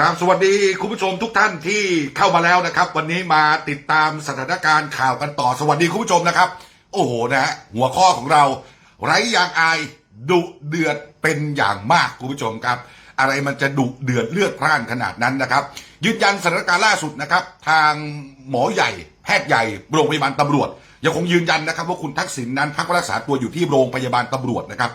ครับสวัสดีคุณผู้ชมทุกท่านที่เข้ามาแล้วนะครับ วันนี้มาติดตามสถานการณ์ข่าวกันต่อสวัสดีคุณผู้ชมนะครับ โอ้โหนะฮะหัวข้อของเรา ไร้ยางอายดุเดือดเป็นอย่างมากคุณผู้ชมครับ อะไรมันจะดุเดือดเลือดพล่านขนาดนั้นนะครับ ยืนยันสถานการณ์ล่าสุดนะครับ ทางหมอใหญ่แพทย์ใหญ่โรงพยาบาลตำรวจ ยังคงยืนยันนะครับ ว่าคุณทักษิณนั้นพักรักษาตัวอยู่ที่โรงพยาบาลตำรวจนะครับ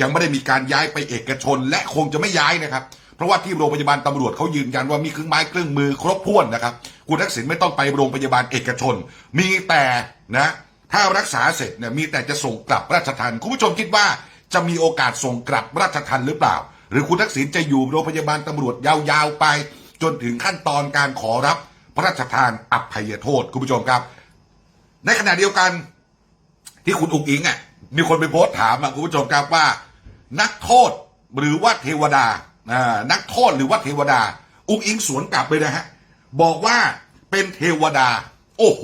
ยังไม่ได้มีการย้ายไปเอกชน และคงจะไม่ย้ายนะครับ เพราะว่าที่โรงพยาบาลตำรวจเขายืนยันว่ามีเครื่องไม้เครื่องมือครบถ้วนนะครับคุณทักษิณไม่ต้องไปโรงพยาบาลเอกชน มีแต่นะถ้ารักษาเสร็จเนี่ยมีแต่จะส่งกลับราชทันคุณผู้ชมคิดว่าจะมีโอกาสส่งกลับราชทันหรือเปล่า หรือคุณทักษิณจะอยู่โรงพยาบาลตำรวจยาวๆไป จนถึงขั้นตอนการขอรับพระราชทานอภัยโทษคุณผู้ชมครับ ในขณะเดียวกันที่คุณอุกอิงอะมีคนไปโพสต์ถามอะคุณผู้ชมครับว่า นักโทษหรือว่าเทวดา นักโทษหรือว่าเทวดา อุกอิงสวนกลับเลยนะฮะ บอกว่าเป็นเทวดา โอ้โห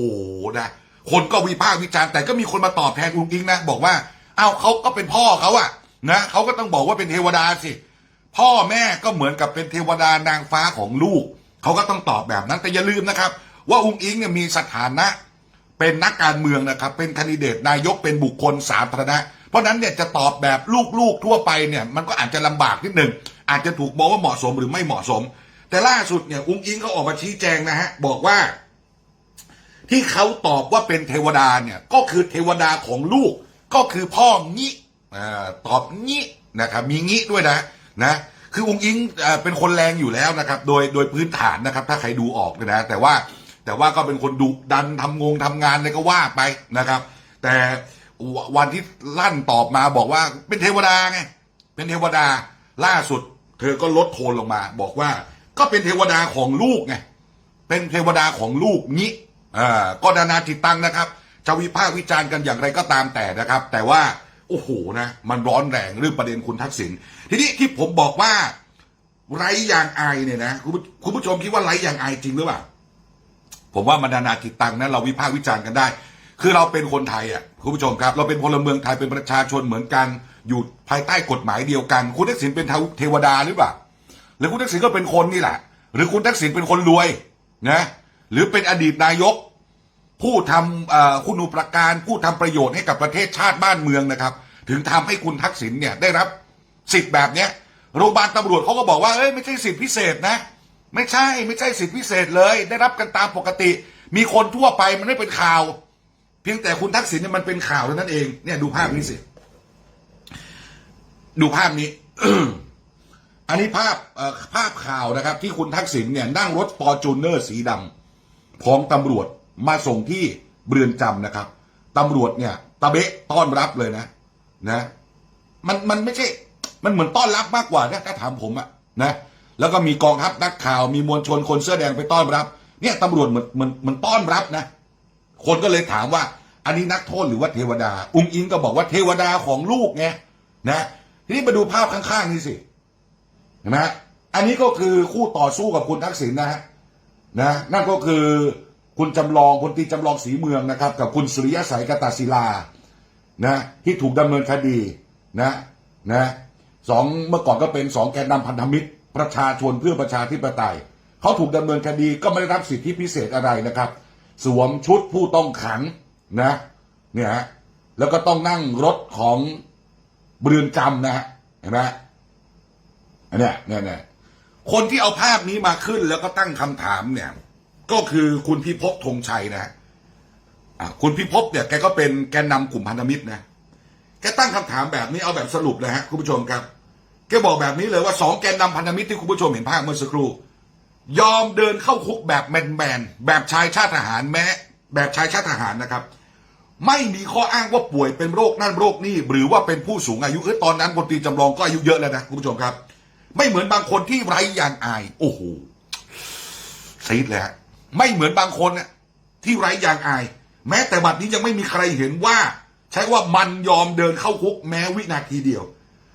นะคนก็วิพากษ์วิจารณ์แต่ก็มีคนมาตอบแทนอุกอิงนะ บอกว่าเอ้าเขาก็เป็นพ่อเขาอะนะเขาก็ต้องบอกว่าเป็นเทวดาสิพ่อแม่ก็เหมือนกับเป็นเทวดานางฟ้าของลูก เขาก็ต้องตอบแบบนั้นแต่อย่าลืมนะครับ ว่าอุงอิงเนี่ยมีสถานะ เป็นนักการเมืองนะครับ เป็นคนดิเดตนายกเป็นบุคคลสาธารณะ เพราะฉะนั้นเนี่ยจะตอบแบบลูกๆทั่วไปเนี่ยมันก็อาจจะลำบากนิดหนึ่ง อาจจะถูกมองว่าเหมาะสมหรือไม่เหมาะสม แต่ล่าสุดเนี่ยอุงอิงเขาออกมาชี้แจงนะฮะบอกว่า ที่เขาตอบว่าเป็นเทวดาเนี่ยก็คือเทวดาของลูกก็คือพ่องี้อ่าตอบงี้นะครับมีงี้ด้วยนะนะคือองค์อิงเอ่อเป็นคนแรงอยู่แล้วนะครับ โดยโดยพื้นฐานนะครับ ถ้าใครดูออกนะ แต่ว่าแต่ว่าก็เป็นคนดุดันทำงงทำงานอะไรก็ว่าไปนะครับ แต่วันที่ลั่นตอบมาบอกว่าเป็นเทวดาไงเป็นเทวดาล่าสุด เธอก็ลดโทนลงมา บอกว่า ก็เป็นเทวดาของลูกไงเป็นเทวดาของลูกนี้อ่าก็นานาจิตตังนะครับจะวิพากษ์วิจารณ์กันอย่างไรก็ตามแต่นะครับ แต่ว่าโอ้โหนะมันร้อนแรงเรื่องประเด็นคุณทักษิณทีนี้ที่ผมบอกว่าไร้ยางอายเนี่ยนะคุณผู้ชมคิดว่าไร้ยางอายจริงหรือเปล่าผมว่ามันนานาจิตตังนะเราวิพากษ์วิจารณ์กันได้ คือเราเป็นคนไทยอะคุณผู้ชมครับ เราเป็นพลเมืองไทยเป็นประชาชนเหมือนกัน อยู่ภายใต้กฎหมายเดียวกัน คุณทักษิณเป็นเทวดาหรือเปล่าหรือคุณทักษิณก็เป็นคนนี่แหละ หรือคุณทักษิณเป็นคนรวยนะหรือเป็นอดีตนายก ผู้ทำเอ่อคุณูปการผู้ทำประโยชน์ให้กับประเทศชาติบ้านเมืองนะครับ ถึงทำให้คุณทักษิณเนี่ยได้รับสิทธิ์แบบเนี้ยโรงพยาบาลตำรวจเขาก็บอกว่าเอ้ยไม่ใช่สิทธิพิเศษนะ ไม่ใช่ไม่ใช่สิทธิพิเศษเลย ได้รับกันตามปกติ มีคนทั่วไปมันไม่เป็นข่าว เพียงแต่คุณทักษิณเนี่ยมันเป็นข่าวเท่านั้นเองเนี่ยดูภาพนี้สิ ดูภาพนี้ อันนี้ภาพภาพข่าวนะครับ ที่คุณทักษิณเนี่ยนั่งรถฟอร์จูเนอร์สีดำของตำรวจมาส่งที่เรือนจำนะครับตำรวจเนี่ยตะเบะต้อนรับเลยนะนะ มันมันไม่ใช่ มันเหมือนต้อนรับมากกว่านะถ้าถามผมอะนะ แล้วก็มีกองทัพนักข่าวมีมวลชนคนเสื้อแดงไปต้อนรับ เนี่ยตำรวจเหมือนเหมือนเหมือนต้อนรับนะ คนก็เลยถามว่า อันนี้นักโทษหรือว่าเทวดา อุ้งอิงก็บอกว่าเทวดาของลูกไงนะทีนี้มาดูภาพข้างๆนี่สิเห็นไหมอันนี้ก็คือคู่ต่อสู้กับคุณทักษิณนะฮะนะนั่นก็คือคุณจำลองพลตรีจำลองศรีเมืองนะครับ กับคุณสุริยะสายกตาศิลานะที่ถูกดำเนินคดีนะนะสองเมื่อก่อนก็เป็นสองแกนนำพันธมิตร ประชาชนเพื่อประชาธิปไตย เขาถูกดำเนินคดีก็ไม่ได้รับสิทธิพิเศษอะไรนะครับ สวมชุดผู้ต้องขังนะเนี่ยฮะแล้วก็ต้องนั่งรถของเรือนจำนะฮะเห็นไหมอันเนี้ยเนี่ยเนี่ยคนที่เอาภาพนี้มาขึ้นแล้วก็ตั้งคำถามเนี่ย ก็คือคุณพิภพธงชัยนะฮะคุณพิภพเนี่ยแกก็เป็นแกนนำกลุ่มพันธมิตรนะแกตั้งคำถามแบบนี้เอาแบบสรุปเลยฮะคุณผู้ชมครับแกบอกแบบนี้เลยว่าสองแกนนำพันธมิตรที่คุณผู้ชมเห็นภาพเมื่อสักครู่ ยอมเดินเข้าคุกแบบแมนๆแบบชายชาติทหารแม้ แบบชายชาติทหารนะครับ ไม่มีข้ออ้างว่าป่วยเป็นโรคนั่นโรคนี่หรือว่าเป็นผู้สูงอายุคือตอนนั้นพลตรีจำลองก็อายุเยอะแล้วนะคุณผู้ชมครับ ไม่เหมือนบางคนที่ไร้ยางอาย โอ้โหซีดเลยฮะไม่เหมือนบางคนน่ะที่ไร้ยางอาย แม้แต่บัดนี้ยังไม่มีใครเห็นว่า ใช้ว่ามันยอมเดินเข้าคุกแม้วินาทีเดียว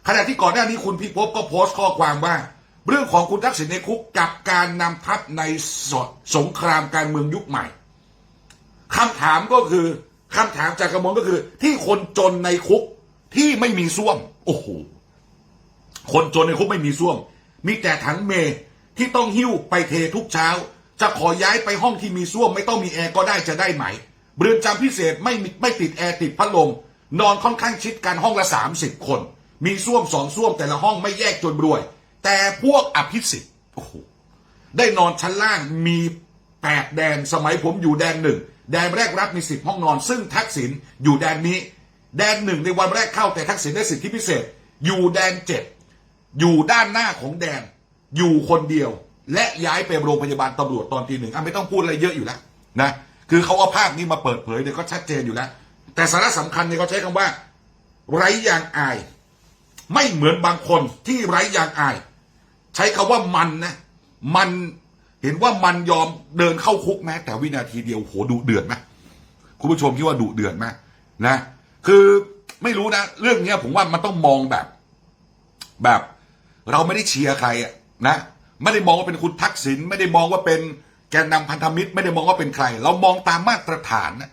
ขณะที่ก่อนหน้านี้คุณพิภพก็โพสต์ข้อความว่า เรื่องของคุณทักษิณในคุกกับการนำทัพในสสงครามการเมืองยุคใหม่คำถามก็คือคำถามจากกระมวลก็คือ ที่คนจนในคุกที่ไม่มีส้วม โอ้โหคนจนในคุกไม่มีส้วม มีแต่ถังเมที่ต้องหิ้วไปเททุกเช้า จะขอย้ายไปห้องที่มีส้วม ไม่ต้องมีแอร์ก็ได้จะได้ไหมเรือนจำพิเศษไม่ไม่ติดแอร์ติดพัดลมนอนค่อนข้างชิดกันห้องละ 30 คน มีส้วมสองส้วมแต่ละห้องไม่แยกจนรวย แต่พวกอภิสิทธิ์โอ้โหได้นอนชั้นล่างมีแปดแดนสมัยผมอยู่แดนหนึ่งแดนแรกรับมีสิบห้องนอน ซึ่งทักษิณอยู่แดนนี้ แดนหนึ่งในวันแรกเข้าแต่ทักษิณได้สิทธิพิเศษ อยู่แดนเจ็ดอยู่ด้านหน้าของแดน อยู่คนเดียว และย้ายไปโรงพยาบาลตำรวจตอนทีหนึ่งอะไม่ต้องพูดอะไรเยอะอยู่แล้วนะคือเขาเอาภาพนี้มาเปิดเผยเนี่ยก็ชัดเจนอยู่แล้ว แต่สาระสำคัญเนี่ยเขาใช้คำว่า ไร้ยางอาย ไม่เหมือนบางคนที่ไร้ยางอาย ใช้คาว่ามันนะ มันเห็นว่ามันยอมเดินเข้าคุกแม้ แต่วินาทีเดียวโหดุเดือดไหมคุณผู้ชมคิดว่าดุเดือดไหมนะ คือไม่รู้นะ เรื่องเนี้ยผมว่ามันต้องมองแบบ แบบ เราไม่ได้เชียร์ใครอะนะไม่ได้มองว่าเป็นคุณทักษิณไม่ได้มองว่าเป็นแกนนำพันธมิตร ไม่ได้มองว่าเป็นใคร เรามองตามมาตรฐานนะ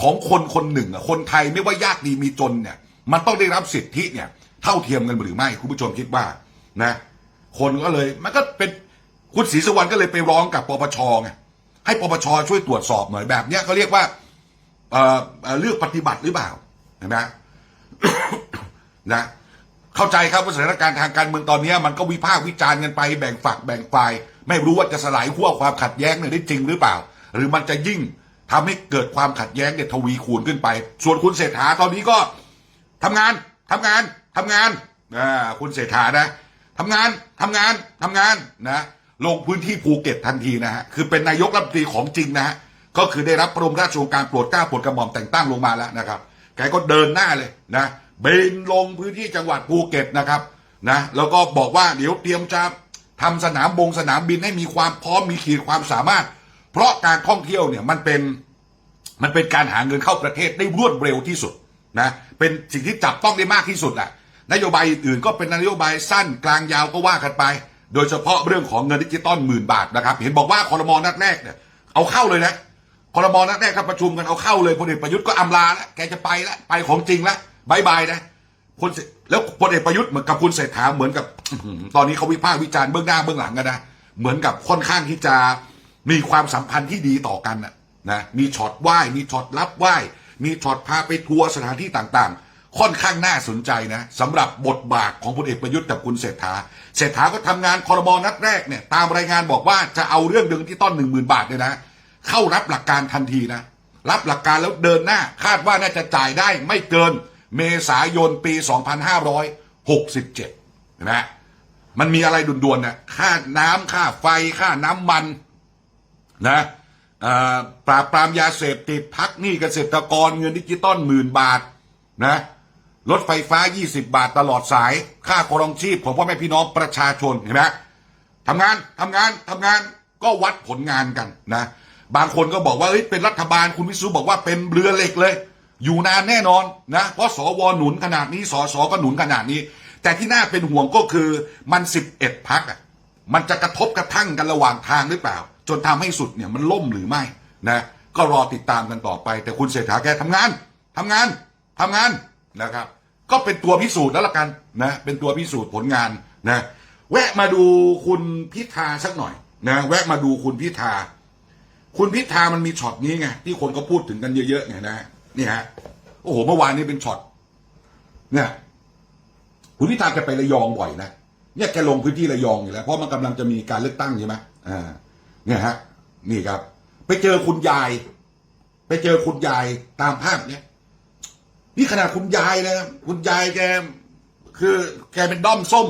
ของคนคนหนึ่งอะคนไทยไม่ว่ายากดีมีจนเนี่ย มันต้องได้รับสิทธิเนี่ย เท่าเทียมกันหรือไม่ คุณผู้ชมคิดว่านะ คนก็เลยมันก็เป็นคุณศรีสุวรรณก็เลยไปร้องกับปปชไงให้ปปชช่วยตรวจสอบหน่อยแบบเนี้ยเขาเรียกว่าเอ่อเลือกปฏิบัติหรือเปล่าเห็นไหมนะเข้าใจครับว่าสถานการณ์ทางการเมืองตอนนี้มันก็วิพากษ์วิจารณ์กันไปแบ่งฝักแบ่งฝ่ายไม่รู้ว่าจะสลายขั้วความขัดแย้งเนี่ยได้จริงหรือเปล่า หรือมันจะยิ่งทำให้เกิดความขัดแย้งเนี่ยทวีคูณขึ้นไป ส่วนคุณเศรษฐาตอนนี้ก็ทำงานทำงานทำงานอ่าคุณเศรษฐานะ ทำงานทำงานทำงานนะลงพื้นที่ภูเก็ตทันทีนะฮะคือเป็นนายกรัฐมนตรีของจริงนะฮะก็คือได้รับพระบรมราชโองการโปรดเกล้าโปรดกระหม่อมแต่งตั้งลงมาแล้วนะครับแกก็เดินหน้าเลยนะบินลงพื้นที่จังหวัดภูเก็ตนะครับนะแล้วก็บอกว่าเดี๋ยวเตรียมจะทำสนามบงสนามบินให้มีความพร้อมมีขีดความสามารถ เพราะการท่องเที่ยวเนี่ยมันเป็นมันเป็นการหาเงินเข้าประเทศได้รวดเร็วที่สุดนะเป็นสิ่งที่จับต้องได้มากที่สุดแหละ นโยบายอื่นๆก็เป็นนโยบายสั้นกลางยาวก็ว่ากันไป โดยเฉพาะเรื่องของเงินดิจิตอลหมื่นบาทนะครับ เห็นบอกว่าคอรมอนัดแรกเนี่ยเอาเข้าเลยนะคอรมอนัดแรกถ้าประชุมกันเอาเข้าเลยพลเอกประยุทธ์ก็อำลาแล้วแกจะไปแล้วไปของจริงแล้วบายบายนะพลเสแล้วพลเอกประยุทธ์เหมือนกับคุณเศรษฐาเหมือนกับตอนนี้เขาวิพากษ์วิจารณ์เบื้องหน้าเบื้องหลังกันนะเหมือนกับค่อนข้างที่จะมีความสัมพันธ์ที่ดีต่อกันนะนะมีช็อตไหว้มีช็อตรับไหว้มีช็อตพาไปทัวร์สถานที่ต่างๆ ค่อนข้างน่าสนใจนะสำหรับบทบาทของพลเอกประยุทธ์กับคุณเศรษฐา เศรษฐาก็ทำงานคอรมอนัดแรกเนี่ยตามรายงานบอกว่าจะเอาเรื่องเดึงที่ต้นหนึ่งหมื่นบาทเนี่ยนะ เข้ารับหลักการทันทีนะ รับหลักการแล้วเดินหน้าคาดว่าน่าจะจ่ายได้ไม่เกินเมษายนปี 2567เห็นไหมมันมีอะไรด่วนๆนะค่าน้ำค่าไฟค่าน้ำมันนะอ่อปราบปรามยาเสพติดพักหนี้เกษตรกรเงินดิจิตอลหมื่นบาทนะ รถไฟฟ้า 20 บาทตลอดสาย ค่าครองชีพของพ่อแม่พี่น้องประชาชนเห็นไหมทำงานทำงานทำงานก็วัดผลงานกันนะ บางคนก็บอกว่าเฮ้ยเป็นรัฐบาลคุณวิสุบอกว่าเป็นเรือเหล็กเลย อยู่นานแน่นอนนะเพราะสวหนุนขนาดนี้สสก็หนุนขนาดนี้ แต่ที่น่าเป็นห่วงก็คือมัน 11พักอะมันจะกระทบกระทั่งกันระหว่างทางหรือเปล่า จนทำให้สุดเนี่ยมันล่มหรือไม่นะก็รอติดตามกันต่อไป แต่คุณเศรษฐาแกทำงานทำงานทำงานนะครับ ก็เป็นตัวพิสูจน์แล้วละกันนะเป็นตัวพิสูจน์ผลงานนะแวะมาดูคุณพิธาสักหน่อยนะแวะมาดูคุณพิธา คุณพิธามันมีช็อตนี้ไงที่คนก็พูดถึงกันเยอะๆไงนะนี่ฮะโอ้โหเมื่อวานนี้เป็นช็อตเนี่ยคุณพิธาแกไประยองบ่อยนะเนี่ยแกลงพื้นที่ระยองอยู่แล้วเพราะมันกำลังจะมีการเลือกตั้งใช่ไหมอ่าเนี่ยฮะ นี่ครับ ไปเจอคุณยาย ไปเจอคุณยายตามภาพเนี่ย นี่ขนาดคุณยายนะคุณยายแกคือแกเป็นด้อมส้ม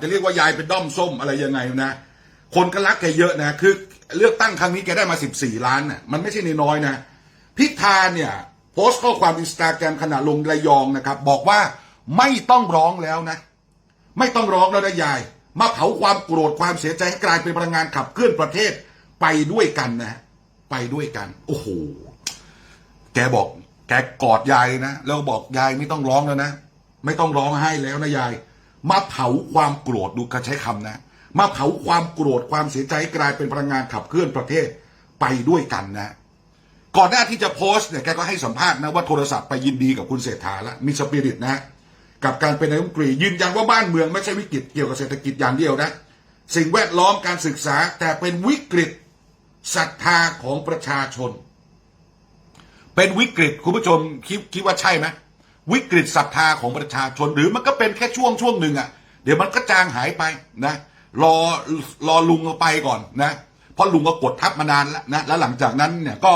จะเรียกว่ายายเป็นด้อมส้มอะไรยังไงนะ คนก็รักแกเยอะนะ คือเลือกตั้งครั้งนี้แกได้มาสิบสี่ล้านน่ะมันไม่ใช่น้อยนะ พิธาเนี่ย โพสต์ข้อความอินสตาแกรมขณะลงระยองนะครับ บอกว่าไม่ต้องร้องแล้วนะ ไม่ต้องร้องแล้วนะยาย มาเผาความโกรธความเสียใจให้กลายเป็นพลังงานขับเคลื่อนประเทศไปด้วยกันนะ ไปด้วยกัน โอ้โห แกบอก กกอดยายนะแล้วบอกยายไม่ต้องร้องแล้วนะ ไม่ต้องร้องไห้แล้วนะยาย มาเผาความโกรธดูการใช้คำนะ มาเผาความโกรธความเสียใจใกลายเป็นพลังงานขับเคลื่อนประเทศไปด้วยกันนะก่อนหน้าที่จะโพสต์เนี่ยแกก็ให้สัมภาษณ์นะว่าโทรศัพท์ไปยินดีกับคุณเศรษฐาแล้วมีสปิริตนะกับการเป็นนายกรัฐมนตรียืนยันว่าบ้านเมืองไม่ใช่วิกฤตเกี่ยวกับเศรษฐกิจอย่างเดียวนะ สิ่งแวดล้อมการศึกษาแต่เป็นวิกฤตศรัทธาของประชาชน เป็นวิกฤตคุณผู้ชมคิดคิดว่าใช่ไหมวิกฤตศรัทธาของประชาชนหรือมันก็เป็นแค่ช่วงช่วงหนึ่งอะ่ะ เดี๋ยวมันก็จางหายไปนะรอรอลุงเอาไปก่อนนะเพราะลุงก็กดทับมานานแล้วนะแล้วหลังจากนั้นเนี่ยก็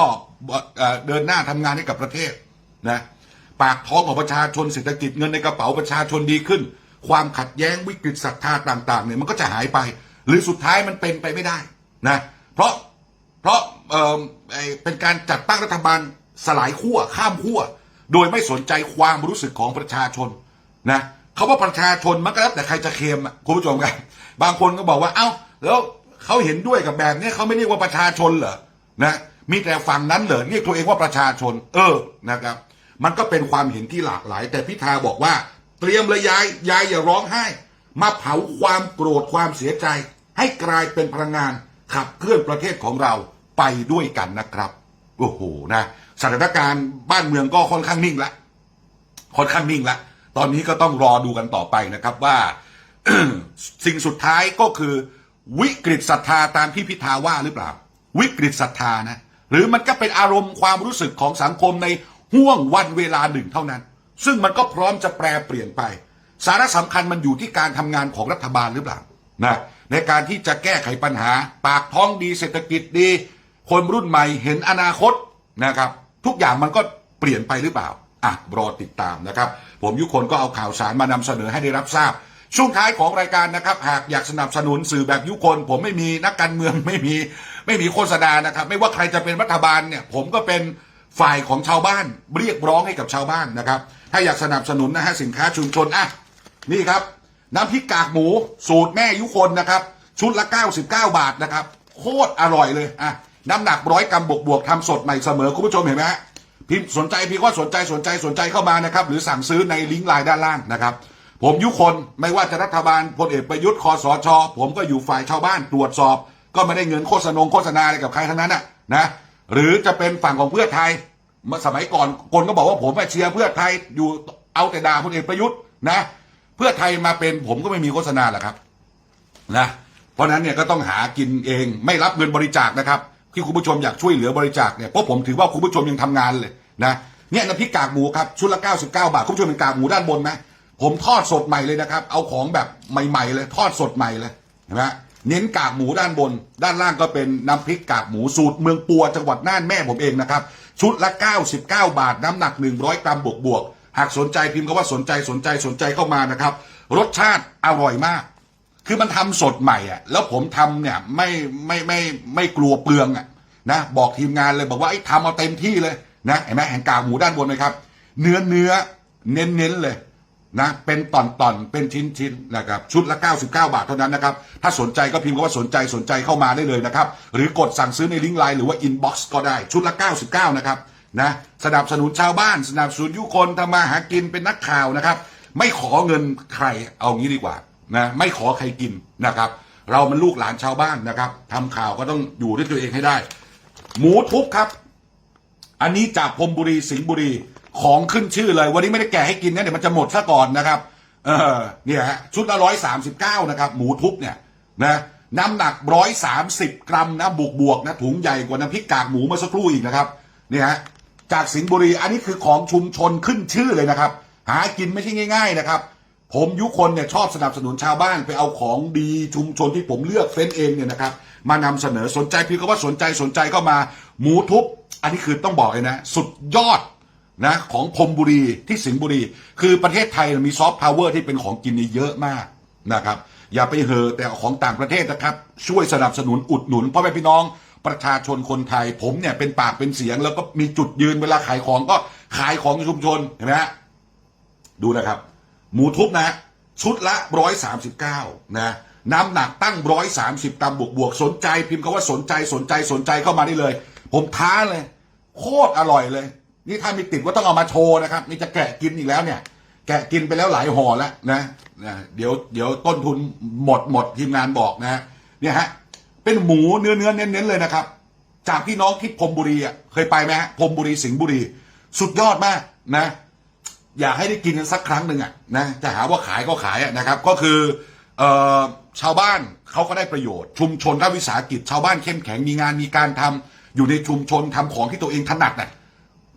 เดินหน้าทำงานให้กับประเทศนะปากท้องของประชาชนเศรษฐกิจเงินในกระเป๋าประชาชนดีขึ้น ความขัดแย้งวิกฤตศรัทธาต่าง ๆเนี่ยมันก็จะหายไป หรือสุดท้ายมันเป็นไปไม่ได้นะเพราะเพราะเเป็นการจัดตั้งรัฐบาล สลายขั้วข้ามขั้วโดยไม่สนใจความรู้สึกของประชาชนนะเขาว่าประชาชนมันก็แล้วแต่ใครจะเคมอะคุณผู้ชมครับบางคนก็บอกว่าเอ้าแล้วเขาเห็นด้วยกับแบบนี้เขาไม่เรียกว่าประชาชนเหรอนะมีแต่ฝั่งนั้นเหรอเรียกตัวเองว่าประชาชน เออนะครับ มันก็เป็นความเห็นที่หลากหลาย แต่พิธาบอกว่า เตรียมเลยยายยายอย่าร้องไห้ มาเผาความโกรธความเสียใจ ให้กลายเป็นพลังงานขับเคลื่อนประเทศของเราไปด้วยกันนะครับโอ้โหนะ สถานการณ์บ้านเมืองก็ค่อนข้างนิ่งละค่อนข้างนิ่งละตอนนี้ก็ต้องรอดูกันต่อไปนะครับว่าสิ่งสุดท้ายก็คือ วิกฤตศรัทธาตามที่พิธาว่าหรือเปล่า วิกฤตศรัทธานะหรือมันก็เป็นอารมณ์ความรู้สึกของสังคมในห่วงวันเวลาหนึ่งเท่านั้น ซึ่งมันก็พร้อมจะแปรเปลี่ยนไป สาระสำคัญมันอยู่ที่การทำงานของรัฐบาลหรือเปล่านะในการที่จะแก้ไขปัญหา ปากท้องดีเศรษฐกิจดี คนรุ่นใหม่เห็นอนาคตนะครับ ทุกอย่างมันก็เปลี่ยนไปหรือเปล่าอะรอติดตามนะครับ ผมยุคนก็เอาข่าวสารมานำเสนอให้ได้รับทราบ ช่วงท้ายของรายการนะครับ หากอยากสนับสนุนสื่อแบบยุคน ผมไม่มีนักการเมืองไม่มีไม่มีโฆษณานะครับ ไม่ว่าใครจะเป็นรัฐบาลเนี่ย ผมก็เป็นฝ่ายของชาวบ้านเรียกร้องให้กับชาวบ้านนะครับ ถ้าอยากสนับสนุนนะฮะสินค้าชุมชนอะนี่ครับ น้ำพริกกากหมู สูตรแม่ยุคนนะครับ ชุดละ 99 บาทนะครับ โคตรอร่อยเลยอะ น้ำหนักร้อยกรัมบวกบวกทำสดใหม่เสมอคุณผู้ชมเห็นไหมฮะพิมพ์สนใจพี่ก็สนใจสนใจสนใจเข้ามานะครับ หรือสั่งซื้อในลิงก์ไลน์ด้านล่างนะครับ ผมยุคนไม่ว่าจะรัฐบาลพลเอกประยุทธ์คอสชผมก็อยู่ฝ่ายชาวบ้านตรวจสอบ ก็ไม่ได้เงินโฆษณงโฆษณาอะไรกับใครทั้งนั้นน่ะนะหรือจะเป็นฝั่งของเพื่อไทยเมื่อสมัยก่อนคนก็บอกว่าผมเชียร์เพื่อไทยอยู่เอาแต่ด่าพลเอกประยุทธ์นะ เพื่อไทยมาเป็นผมก็ไม่มีโฆษณาแหละครับนะเพราะนั้นเนี่ยก็ต้องหากินเองไม่รับเงินบริจาคนะครับ ที่คุณผู้ชมอยากช่วยเหลือบริจาคเนี่ยเพราะผมถือว่าคุณผู้ชมยังทำงานเลยนะเนี่ยน้ำพริกกากหมูครับชุดละ99 บาทคุณผู้ชมเป็นกากหมูด้านบนไหมผมทอดสดใหม่เลยนะครับ เอาของแบบใหม่ ๆ เลย ทอดสดใหม่เลยเห็นไหมเน้นกากหมูด้านบน ด้านล่างก็เป็นน้ำพริกกากหมูสูตรเมืองปัวจังหวัดน่านแม่ผมเองนะครับ ชุดละ 99 บาท น้ำหนัก 100 กรัมบวกบวกหากสนใจพิมพ์คำว่าสนใจสนใจสนใจเข้ามานะครับ รสชาติอร่อยมาก คือมันทำสดใหม่อะแล้วผมทำเนี่ยไม่ไม่ไม่ไม่กลัวเปลืองอะนะบอกทีมงานเลยบอกว่าไอ้ทำเอาเต็มที่เลยนะเห็นไหมแห่งกากหมูด้านบนไหมครับ เนื้อเนื้อเน้นเน้นเลยนะเป็นตอนตอนเป็นชิ้นชิ้นนะครับชุดละ 99 บาทเท่านั้นนะครับ ถ้าสนใจก็พิมพ์ว่าสนใจสนใจเข้ามาได้เลยนะครับ หรือกดสั่งซื้อในลิงก์ไลน์หรือว่าอินบ็อกซ์ก็ได้ชุดละ 99 นะครับนะสนับสนุนชาวบ้านสนับสนุนยุคนทำมาหากินเป็นนักข่าวนะครับ ไม่ขอเงินใครเอางี้ดีกว่า นะไม่ขอใครกินนะครับ เรามันลูกหลานชาวบ้านนะครับทำข่าวก็ต้องอยู่ด้วยตัวเองให้ได้ หมูทุบครับ อันนี้จากพรมบุรีสิงห์บุรีของขึ้นชื่อเลย วันนี้ไม่ได้แกะให้กินนะเดี๋ยวมันจะหมดซะก่อนนะครับ เออเนี่ยฮะชุดละร้อยสามสิบเก้านะครับ หมูทุบเนี่ยนะน้ำหนักร้อยสามสิบกรัมนะบวกบวกนะถุงใหญ่กว่าน้ำพริกกากหมูเมื่อสักครู่อีกนะครับเนี่ยฮะจากสิงห์บุรีอันนี้คือของชุมชนขึ้นชื่อเลยนะครับ หากินไม่ใช่ง่าย ๆ นะครับ ผมยุคนเนี่ยชอบสนับสนุนชาวบ้านไปเอาของดีชุมชนที่ผมเลือกเฟ้นเองเนี่ยนะครับ มานำเสนอสนใจพี่ก็ว่าสนใจสนใจเข้ามาหมูทุบ อันนี้คือต้องบอกเลยนะ สุดยอดนะของพรมบุรีที่สิงห์บุรี คือประเทศไทยมีซอฟต์พาวเวอร์ที่เป็นของกินนี่เยอะมากนะครับ อย่าไปเหอแต่ของต่างประเทศนะครับ ช่วยสนับสนุนอุดหนุนพ่อแม่พี่น้องประชาชนคนไทย ผมเนี่ยเป็นปากเป็นเสียง แล้วก็มีจุดยืนเวลาขายของก็ขายของชุมชนเห็นไหมฮะดูนะครับ หมูทุบนะ ชุดละร้อยสามสิบเก้านะ น้ำหนักตั้งร้อยสามสิบกรัมบวกบวกสนใจพิมพ์คำว่าสนใจสนใจสนใจเข้ามาได้เลย ผมท้าเลย โคตรอร่อยเลย นี่ถ้ามีติดว่าต้องเอามาโชว์นะครับ นี่จะแกะกินอีกแล้วเนี่ย แกะกินไปแล้วหลายห่อแล้วนะนะเดี๋ยวเดี๋ยวต้นทุนหมดหมดทีมงานบอกนะเนี่ยฮะเป็นหมูเนื้อเนื้อเน้นเน้นๆเลยนะครับ จากพี่น้องที่พรมบุรีอะเคยไปไหมฮะพรมบุรีสิงห์บุรี สุดยอดมากนะ อยากให้ได้กินกันสักครั้งหนึ่งอะนะจะหาว่าขายก็ขายอะนะครับก็คือเอ่อชาวบ้านเขาก็ได้ประโยชน์ ชุมชนรัฐวิสาหกิจ ชาวบ้านเข้มแข็งมีงานมีการทำอยู่ในชุมชนทำของที่ตัวเองถนัดน่ะ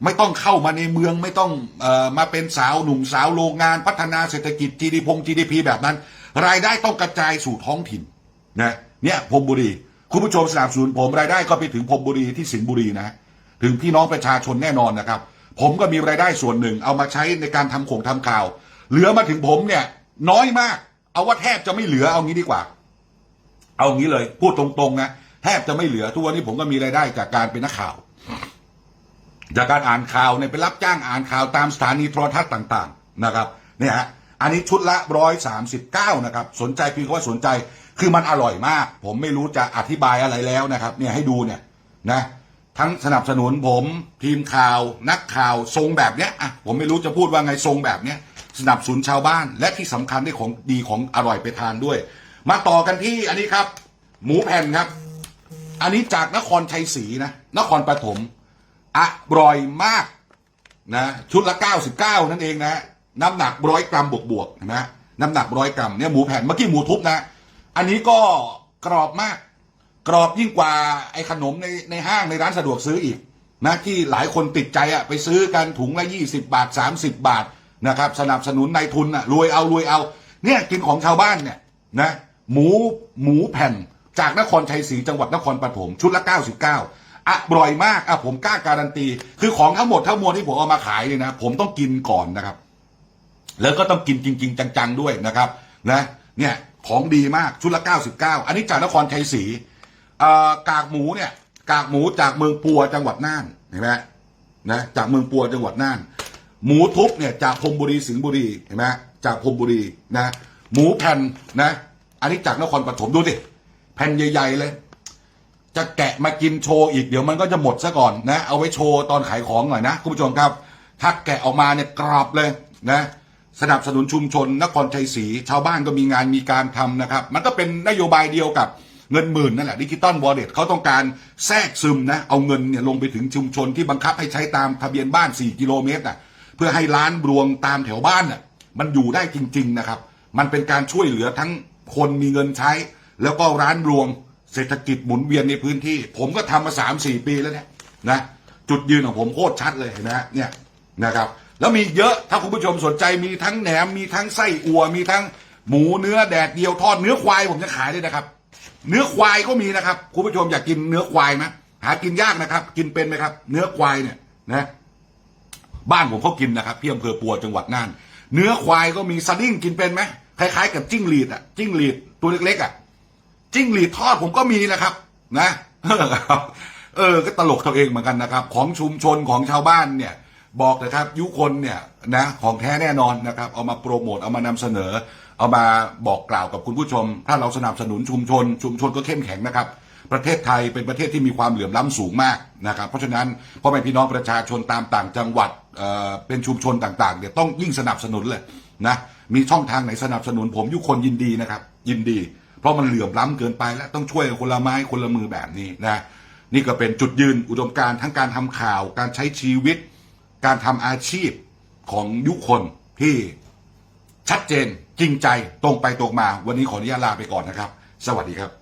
ไม่ต้องเข้ามาในเมืองไม่ต้องออมาเป็นสาวหนุ่มสาวโรงงานพัฒนาเศรษฐกิจ GDP GDP แบบนั้น รายได้ต้องกระจายสู่ท้องถิ่นนะเนี่ยพรมบุรี คุณผู้ชมสนับสนุนผมรายได้ก็ไปถึงพรมบุรีที่สิงห์บุรีนะ ถึงพี่น้องประชาชนแน่นอนนะครับ ผมก็มีรายได้ส่วนหนึ่ง เอามาใช้ในการทำโขงทำข่าว เหลือมาถึงผมเนี่ย น้อยมาก เอาว่าแทบจะไม่เหลือเอางี้ดีกว่า เอางี้เลย พูดตรงๆนะแทบจะไม่เหลือทุกวันนี้ผมก็มีรายได้จากการเป็นนักข่าว จากการอ่านข่าวเนี่ยไปรับจ้างอ่านข่าวตามสถานีโทรทัศน์ต่าง ๆ นะครับ เนี่ยฮะอันนี้ชุดละร้อยสามสิบเก้านะครับ สนใจเพียงว่าสนใจ คือมันอร่อยมาก ผมไม่รู้จะอธิบายอะไรแล้วนะครับ เนี่ยให้ดูเนี่ยนะ ทั้งสนับสนุนผม ทีมข่าว นักข่าวทรงแบบเนี้ยอะผมไม่รู้จะพูดว่าไงทรงแบบเนี้ยสนับสนุนชาวบ้าน และที่สำคัญได้ของดีของอร่อยไปทานด้วย มาต่อกันที่อันนี้ครับ หมูแผ่นครับ อันนี้จากนครชัยศรีนะนครปฐมอร่อยมากนะชุดละ 99 นั่นเองนะน้ำหนักร้อยกรัมบวกบวกนะน้ำหนักร้อยกรัมเนี่ยหมูแผ่นเมื่อกี้หมูทุบนะ อันนี้ก็กรอบมาก กรอบยิ่งกว่าไอ้ขนมในในห้างในร้านสะดวกซื้ออีกนะที่หลายคนติดใจอะไปซื้อกันถุงละ 20 บาท 30 บาทนะครับสนับสนุนนายทุนอะรวยเอารวยเอาเนี่ยกินของชาวบ้านเนี่ยนะหมูหมูแผ่นจากนครชัยศรีจังหวัดนครปฐมชุดละ 99อร่อยมากอะผมกล้าการันตี คือของทั้งหมดทั้งมวลที่ผมเอามาขายเนี่ยนะผมต้องกินก่อนนะครับ แล้วก็ต้องกินจริง ๆ จังๆด้วยนะครับนะเนี่ยของดีมากชุดละ 99 อันนี้จากนครชัยศรี กากหมูเนี่ย กากหมูจากเมืองปัวจังหวัดน่านเห็นไหมนะจากเมืองปัวจังหวัดน่าน หมูทุบเนี่ยจากพรมบุรีสิงห์บุรีเห็นไหมจากพรมบุรีนะ หมูแผ่นนะ อันนี้จากนครปฐมดูสิแผ่นใหญ่ ๆ เลย จะแกะมากินโชว์อีกเดี๋ยวมันก็จะหมดซะก่อนนะ เอาไว้โชว์ตอนขายของหน่อยนะคุณผู้ชมครับถ้าแกะออกมาเนี่ยกรอบเลยนะสนับสนุนชุมชนนครชัยศรีชาวบ้านก็มีงานมีการทำนะครับ มันก็เป็นนโยบายเดียวกับ เงินหมื่นนั่นแหละดิจิตอลวอลเล็ตเขาต้องการแทรกซึมนะเอาเงินเนี่ยลงไปถึงชุมชนที่บังคับให้ใช้ตามทะเบียนบ้าน 4 กิโลเมตรน่ะเพื่อให้ร้านรวงตามแถวบ้านน่ะมันอยู่ได้จริง ๆนะครับ มันเป็นการช่วยเหลือทั้งคนมีเงินใช้ แล้วก็ร้านรวงเศรษฐกิจหมุนเวียนในพื้นที่ ผมก็ทำมาสามสี่ปีแล้วเนี่ยนะจุดยืนของผมโคตรชัดเลยนะเนี่ยนะครับ แล้วมีเยอะถ้าคุณผู้ชมสนใจมีทั้งแหนมมีทั้งไส้อั่วมีทั้งหมูเนื้อแดดเดียวทอดเนื้อควายผมจะขายด้วยนะครับ เนื้อควายก็มีนะครับคุณผู้ชมอยากกินเนื้อควายไหมหากินยากนะครับ กินเป็นไหมครับ เนื้อควายเนี่ยนะบ้านผมเขากินนะครับที่อำเภอปัวจังหวัดน่าน เนื้อควายก็มีสดิ้งกินเป็นไหมคล้ายๆกับจิ้งหรีดอะจิ้งหรีดตัวเล็กๆอะจิ้งหรีดทอดผมก็มีนะครับ นะเออก็ตลกตัวเองเหมือนกันนะครับ ของชุมชนของชาวบ้านเนี่ย บอกนะครับยุคนเนี่ยนะของแท้แน่นอนนะครับเอามาโปรโมทเอามานำเสนอ เอามาบอกกล่าวกับคุณผู้ชม ถ้าเราสนับสนุนชุมชน ชุมชนก็เข้มแข็งนะครับ ประเทศไทยเป็นประเทศที่มีความเหลื่อมล้ำสูงมากนะครับ เพราะฉะนั้นพ่อแม่พี่น้องประชาชนตามต่างจังหวัดเเป็นชุมชนต่างๆเนี่ยต้องยิ่งสนับสนุนเลยนะมีช่องทางไหนสนับสนุนผมยุคนยินดีนะครับ ยินดี เพราะมันเหลื่อมล้ำเกินไปแล้วต้องช่วยคนละไม้คนละมือแบบนี้นะนี่ก็เป็นจุดยืนอุดมการณ์ทั้งการทำข่าวการใช้ชีวิต การทำอาชีพของยุคนที่ชัดเจนจริงใจตรงไปตรงมา วันนี้ขออนุญาตลาไปก่อนนะครับ สวัสดีครับ